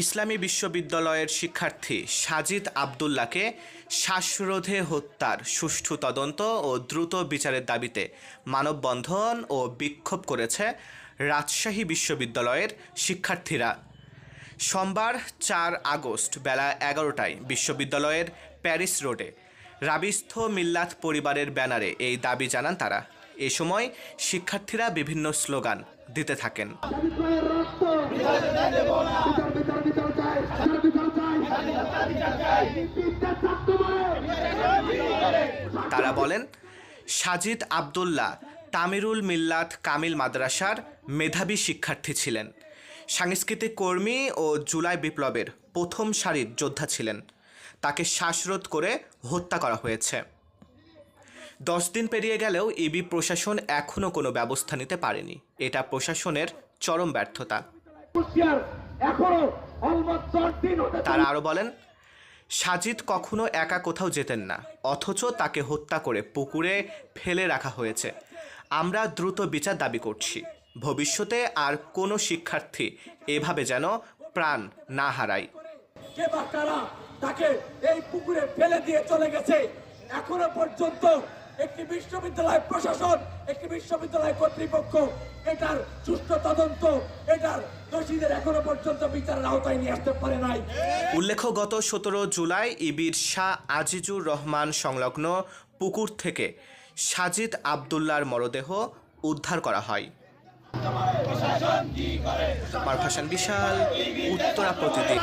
ইসলামী বিশ্ববিদ্যালয়ের শিক্ষার্থী সাজিদ আবদুল্লাহকে শ্বাসরোধে হত্যার সুষ্ঠু তদন্ত ও দ্রুত বিচারের দাবিতে মানববন্ধন ও বিক্ষোভ করেছে রাজশাহী বিশ্ববিদ্যালয়ের শিক্ষার্থীরা। সোমবার চার আগস্ট বেলা এগারোটায় বিশ্ববিদ্যালয়ের প্যারিস রোডে রাবিস্থ মিল্লাত পরিবারের ব্যানারে এই দাবি জানান তারা। এ সময় শিক্ষার্থীরা বিভিন্ন স্লোগান দিতে থাকেন। বিচার বিচার বিচার চাই বিচার বিচার চাই। বিদ্যার ছাত্র তারা বলেন সাজিদ আবদুল্লাহ তামিরুল মিল্লাত কামিল মাদ্রাসার মেধাবী শিক্ষার্থী ছিলেন। সাংস্কৃতিক কর্মী ও জুলাই বিপ্লবের প্রথম সারির যোদ্ধা ছিলেন। তাকে শ্বাসরোধ করে হত্যা করা হয়েছে। দশ দিন পেরিয়ে গেলেও ইবি প্রশাসন এখনও কোনো ব্যবস্থা নিতে পারেনি। এটা প্রশাসনের চরম ব্যর্থতা। এখনও অলমোস্ট দশ দিন হতে তারা আরও বলেন সাজিদ কখনো একা কোথাও যেতেন না অথচ তাকে হত্যা করে পুকুরে ফেলে রাখা হয়েছে। আমরা দ্রুত বিচার দাবি করছি। ভবিষ্যতে আর কোনো শিক্ষার্থী এভাবে যেন প্রাণ না হারায়। কে বা তাকে এই পুকুরে ফেলে দিয়ে চলে গেছে এখনও পর্যন্ত একটি বিশ্ববিদ্যালয় প্রশাসন একটি বিশ্ববিদ্যালয় কর্তৃপক্ষ এটার সুষ্ঠু তদন্ত এটার দোষীদের এখনও পর্যন্ত বিচারের আওতায় নিয়ে আসতে পারে নাই উল্লেখ্য গত সতেরো জুলাই ইবির শাহ আজিজুর রহমান সংলগ্ন পুকুর থেকে সাজিদ আবদুল্লার মরদেহ উদ্ধার করা হয় মারফাসান বিশাল উত্তরা প্রতিদিন